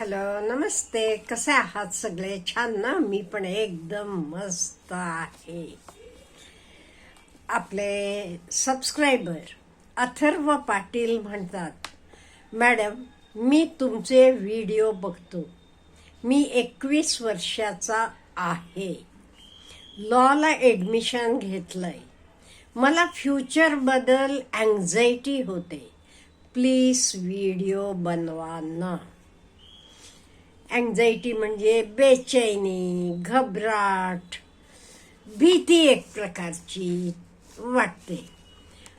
Hello नमस्ते. कसे आहात सगळे? छान ना? मी पण एकदम मस्त आहे. आपले सबस्क्रायबर अथर्व पाटील म्हणतात मॅडम मी तुमचे व्हिडिओ बघतो. मी एकवीस वर्षाचा आहे. लॉला ॲडमिशन घेतलं आहे मला फ्युचरबद्दल अँझायटी होते. प्लीज व्हिडिओ बनवा ना. अँझायटी म्हणजे बेचैनी घबराट भीती एक प्रकारची वाटते.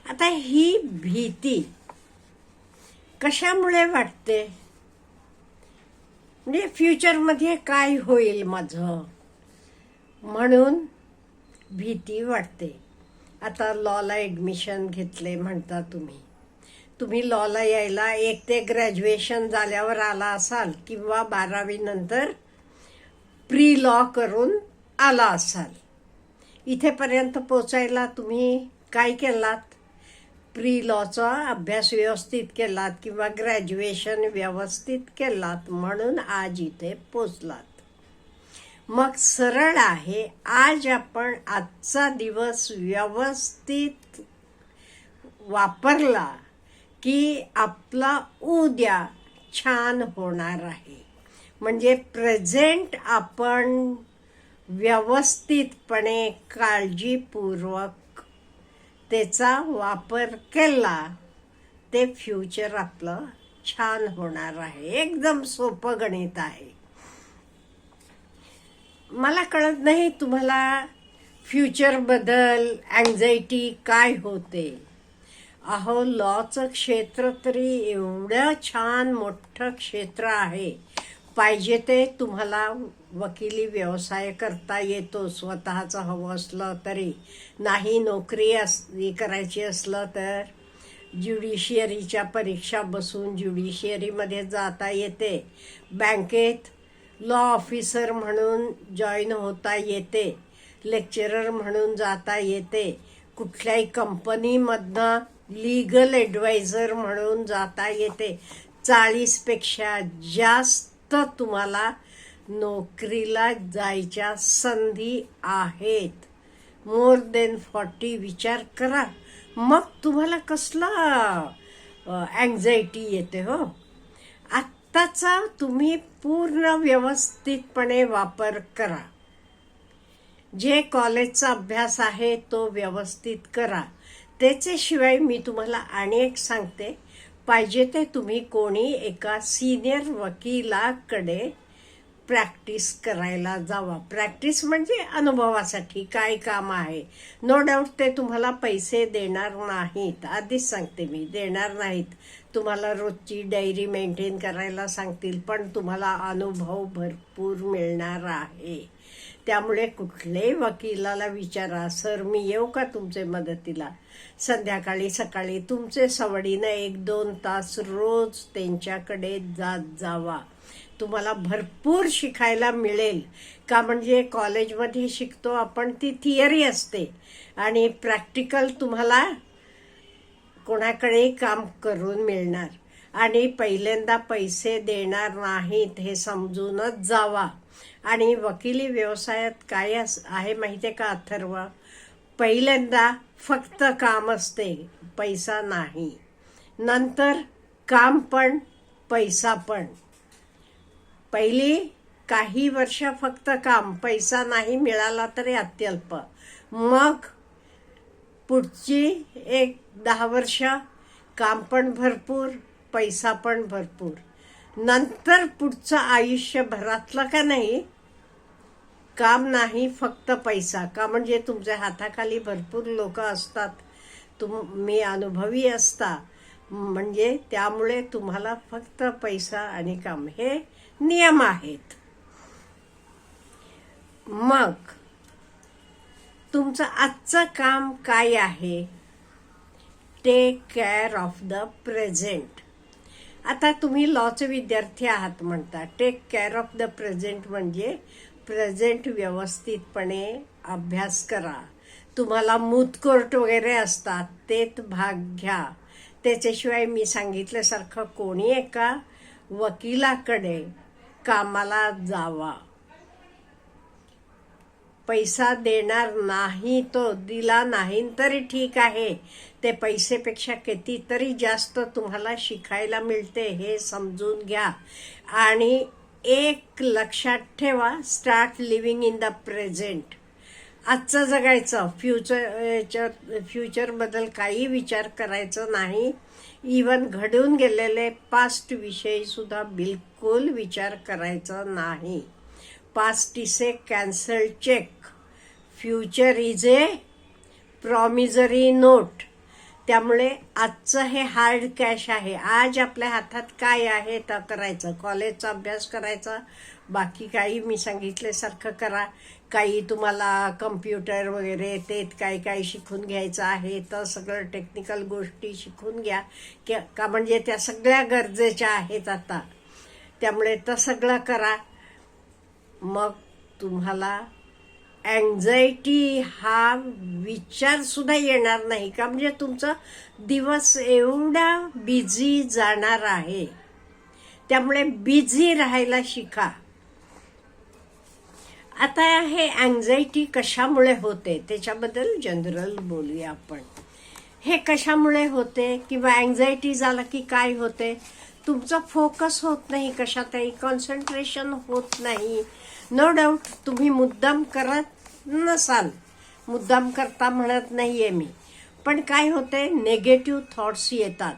आता ही भीती कशामुळे वाटते? म्हणजे फ्युचरमध्ये काय होईल माझं? म्हणून भीती वाटते. आता लॉला ॲडमिशन घेतले म्हणता तुम्ही. तुम्ही लॉला यायला एक ते ग्रॅज्युएशन झाल्यावर आला असाल किंवा बारावीनंतर प्री लॉ करून आला असाल. इथेपर्यंत पोचायला तुम्ही काय केलात? प्री लॉचा अभ्यास व्यवस्थित केलात किंवा ग्रॅज्युएशन व्यवस्थित केलात म्हणून आज इथे पोचलात. मग सरळ आहे आज आपण आजचा दिवस व्यवस्थित वापरला. की आपला उद्या छान होणार आहे. म्हणजे प्रेझेंट आपण व्यवस्थितपणे काळजीपूर्वक त्याचा वापर केला ते फ्युचर आपलं छान होणार आहे. एकदम सोपं गणित आहे. मला कळत नाही तुम्हाला फ्युचरबद्दल अँझायटी काय होते. अहो लॉचं क्षेत्र तरी एवढं छान मोठं क्षेत्र आहे. पाहिजे ते तुम्हाला वकिली व्यवसाय करता येतो स्वतःचं हवं असलं तरी. नाही नोकरी अस करायची असलं तर ज्युडिशियरीच्या परीक्षा बसून ज्युडिशियरीमध्ये जाता येते. बँकेत लॉ ऑफिसर म्हणून जॉईन होता येते. लेक्चरर म्हणून जाता येते. कुठल्याही कंपनीमधनं लीगल ॲडवायझर म्हणून जाता येते. चाळीसपेक्षा जास्त तुम्हाला नोकरीला जायच्या संधी आहेत. मोर देन फॉर्टी विचार करा. मग तुम्हाला कसला अँझायटी येते हो? आत्ताचा तुम्ही पूर्ण व्यवस्थितपणे वापर करा. जे कॉलेजचा अभ्यास आहे तो व्यवस्थित करा. त्याच्याशिवाय मी तुम्हाला आणि एक सांगते पाहिजे ते तुम्ही कोणी एका सिनियर वकिलाकडे प्रॅक्टिस करायला जावा. प्रॅक्टिस म्हणजे अनुभवासाठी काय काम आहे? नो डाऊट ते तुम्हाला पैसे देणार नाहीत. आधीच सांगते मी देणार नाहीत. तुम्हाला रोजची डायरी मेंटेन करायला सांगतील पण तुम्हाला अनुभव भरपूर मिळणार आहे. त्यामुळे कुठल्याही वकिलाला विचारा सर मी येऊ का तुमचे मदतीला? संध्याकाळी सकाळी तुमचे सवडीनं एक दोन तास रोज त्यांच्याकडे जात जावा. तुम्हाला भरपूर शिकायला मिळेल. का म्हणजे कॉलेजमध्ये शिकतो आपण ती थिअरी असते. आणि प्रॅक्टिकल तुम्हाला कोणाकडे काम करून मिळणार. आणि पहिल्यांदा पैसे देणार नाहीत हे समजूनच जावा. आणि वकिली व्यवसायात काय आहे माहिती आहे का अथर्व? पहिल्यांदा फक्त काम असते पैसा नाही. नंतर काम पण पैसा पण. पहिली काही वर्ष फक्त काम पैसा नाही मिळाला तरी अत्यल्प. मग पुढची एक दहा वर्ष काम पण भरपूर पैसा पण भरपूर. नंतर पुढचं आयुष्य भरातलं का नाही काम नाही फक्त पैसा. का म्हणजे तुमच्या हाताखाली भरपूर लोक असतात. तुम मी अनुभवी असता. म्हणजे त्यामुळे तुम्हाला फक्त पैसा आणि काम हे नियम आहेत. मग तुमचं आजचं काम काय आहे? Take care of the present आता तुम्ही लॉचे विद्यार्थी आहात म्हणता. Take care of the present म्हणजे प्रेझेंट व्यवस्थितपणे अभ्यास करा. तुम्हाला मूतकोर्ट वगैरे असतात तेत भाग घ्या. त्याच्याशिवाय मी सांगितल्यासारखं कोणी एका वकिलाकडे कामाला जावा. पैसा देणार नाही तो दिला नाही तरी ठीक आहे. ते पैसेपेक्षा कितीतरी जास्त तुम्हाला शिकायला मिळते हे समजून घ्या. आणि एक लक्षात ठेवा start living in the present आजचं जगायचं फ्युचर फ्युचरबद्दल काही विचार करायचं नाही. इवन घडून गेलेले पास्ट विषयीसुद्धा बिलकुल विचार करायचा नाही. Past is a cancel cheque future is a promissory note त्यामुळे आजचं हे हार्ड कॅश आहे. आज आपल्या हातात काय आहे तर करायचं. कॉलेजचा अभ्यास करायचा. बाकी काही मी सांगितल्यासारखं करा. काही तुम्हाला कम्प्युटर वगैरे ते काही काही शिकून घ्यायचं आहे तर सगळं टेक्निकल गोष्टी शिकून घ्या. की का म्हणजे त्या सगळ्या गरजेच्या आहेत आता. त्यामुळे तर सगळं करा. मग तुम्हाला अँझायटी हा विचार सुद्धा येणार नाही का? म्हणजे तुमचा दिवस एवढा बिझी जाणार आहे. त्यामुळे बिझी राहायला शिका. आता हे अँझायटी कशामुळे होते? त्याच्याबद्दल जनरल बोलूया आपण. हे कशामुळे होते? किंवा अँझायटी झाला की काय होते? तुमचा फोकस होत नाही कशातही कॉन्सन्ट्रेशन होत नाही. नो डाऊट तुम्ही मुद्दाम करत नसाल. मुद्दाम करता म्हणत नाही आहे मी. पण काय होते नेगेटिव्ह थॉट्स येतात.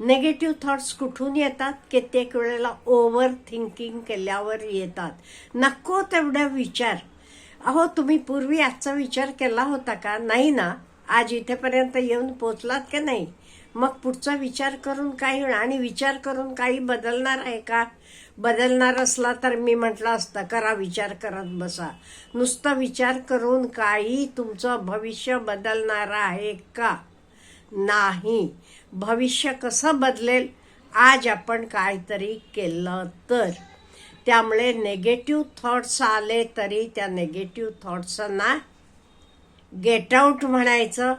नेगेटिव्ह थॉट्स कुठून येतात? कित्येक वेळेला ओव्हर थिंकिंग केल्यावर येतात. नको तेवढा विचार. अहो तुम्ही पूर्वी आजचा विचार केला होता का? नाही ना. आज इथेपर्यंत येऊन पोचलात का नाही? मग पुढचा विचार करून काही आणि विचार करून काही बदलणार आहे का? बदलणार असला तर मी म्हटलं असतं करा विचार करत बसा. नुसता विचार करून काही तुमचं भविष्य बदलणार आहे का? नाही. भविष्य कसं बदलेल? आज आपण काहीतरी केलं तर. त्यामुळे नेगेटिव्ह थॉट्स आले तरी त्या नेगेटिव्ह थॉट्सना गेट आऊट म्हणायचं.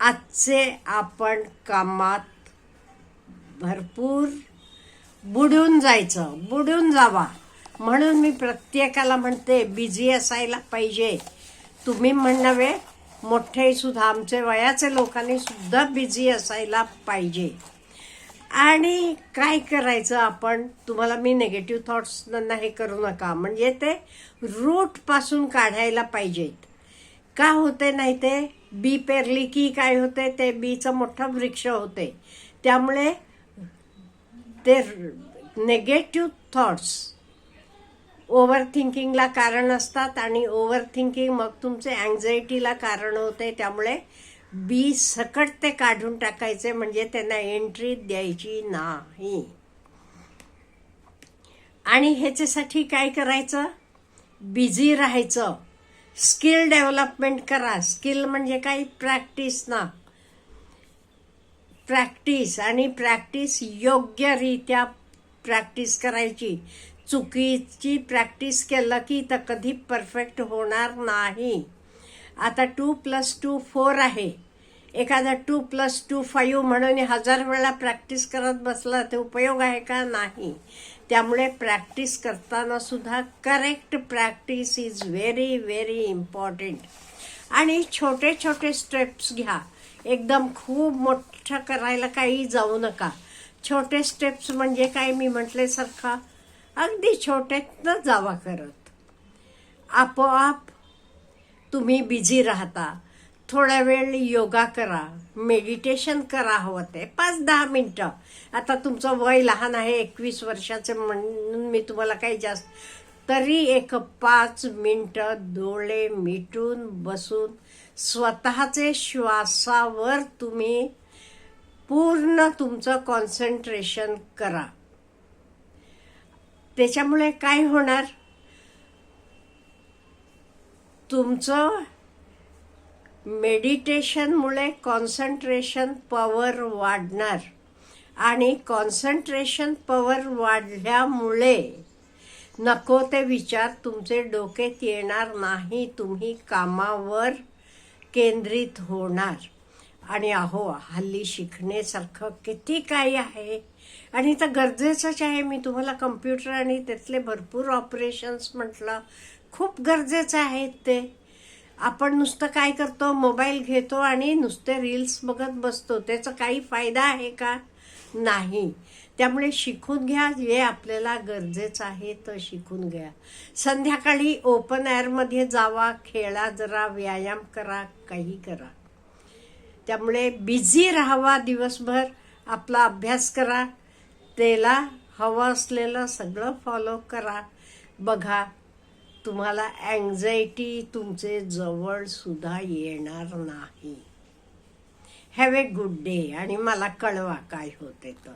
आजचे आपण कामात भरपूर बुडून जायचं बुडून जावा. म्हणून मी प्रत्येकाला म्हणते बिझी असायला पाहिजे. तुम्ही म्हणणवे मोठे सुद्धा आमचे वयाचे लोकांनी सुद्धा बिझी असायला पाहिजे. आणि काय करायचं आपण? तुम्हाला मी निगेटिव्ह थॉट्सना हे करू नका. म्हणजे ते रूटपासून काढायला पाहिजेत. का होते नाही ते? बी पेरली की काय होते? ते बीचं मोठं वृक्ष होते. त्यामुळे ते नेगेटिव्ह थॉट्स ओव्हर थिंकिंगला कारण असतात आणि ओव्हर थिंकिंग मग तुमचे अँझायटीला कारण होते. त्यामुळे बी सकट ते काढून टाकायचे म्हणजे त्यांना एंट्री द्यायची नाही. आणि ह्याच्यासाठी काय करायचं? बिझी राहायचं. स्किल डेव्हलपमेंट करा. स्किल म्हणजे काही प्रॅक्टिस ना. प्रॅक्टिस आणि प्रॅक्टिस योग्यरित्या प्रॅक्टिस करायची. चुकीची प्रॅक्टिस केलं की तर कधी परफेक्ट होणार नाही. आता टू प्लस टू फोर आहे. एखादा टू प्लस टू फाईव्ह म्हणून हजार वेळा प्रॅक्टिस करत बसला ते उपयोग आहे का? नाही. त्यामुळे प्रॅक्टिस करताना सुद्धा correct practice is very very important. आणि छोटे छोटे स्टेप्स घ्या. एकदम खूप मोठं करायला काही जाऊ नका. छोटे स्टेप्स म्हणजे काय? मी म्हटल्यासारखा अगदी छोट्यातनं जावा करत. आपोआप तुम्ही बिझी राहता. थोडा वेळ योगा करा. मेडिटेशन करा हवं ते. पाच दहा मिनटं. आता तुमचं वय लहान आहे एकवीस वर्षाचं म्हणून मी तुम्हाला काही जास्त तरी एक पाच मिनटं डोळे मिटून बसून स्वतःचे श्वासावर तुम्ही पूर्ण तुमचं कॉन्सन्ट्रेशन करा. त्याच्यामुळे काय होणार? तुमचं मेडिटेशनमुळे कॉन्सन्ट्रेशन पॉवर वाढणार. आणि कॉन्सन्ट्रेशन पॉवर वाढल्यामुळे नको ते विचार तुमचे डोक्यात येणार नाही. तुम्ही कामावर केंद्रित होणार. आणि अहो हल्ली शिकण्यासारखं किती काही आहे. आणि तर गरजेचंच आहे. मी तुम्हाला कम्प्युटर आणि त्यातले भरपूर ऑपरेशन्स म्हटलं खूप गरजेचं आहेत ते. आपण नुसतं काय करतो? मोबाईल घेतो आणि नुसते रील्स बघत बसतो. त्याचा काही फायदा आहे का? नाही. त्यामुळे शिकून घ्या. जे आपल्याला गरजेचं आहे तर शिकून घ्या. संध्याकाळी ओपन एअरमध्ये जावा खेळा जरा व्यायाम करा काही करा. त्यामुळे बिझी राहावा दिवसभर आपला अभ्यास करा त्याला हवं असलेलं सगळं फॉलो करा. बघा तुम्हाला अँझायटी तुमचे जवळ सुद्धा येणार नाही. हॅव ए गुड डे आणि मला कळवा काय होते तर.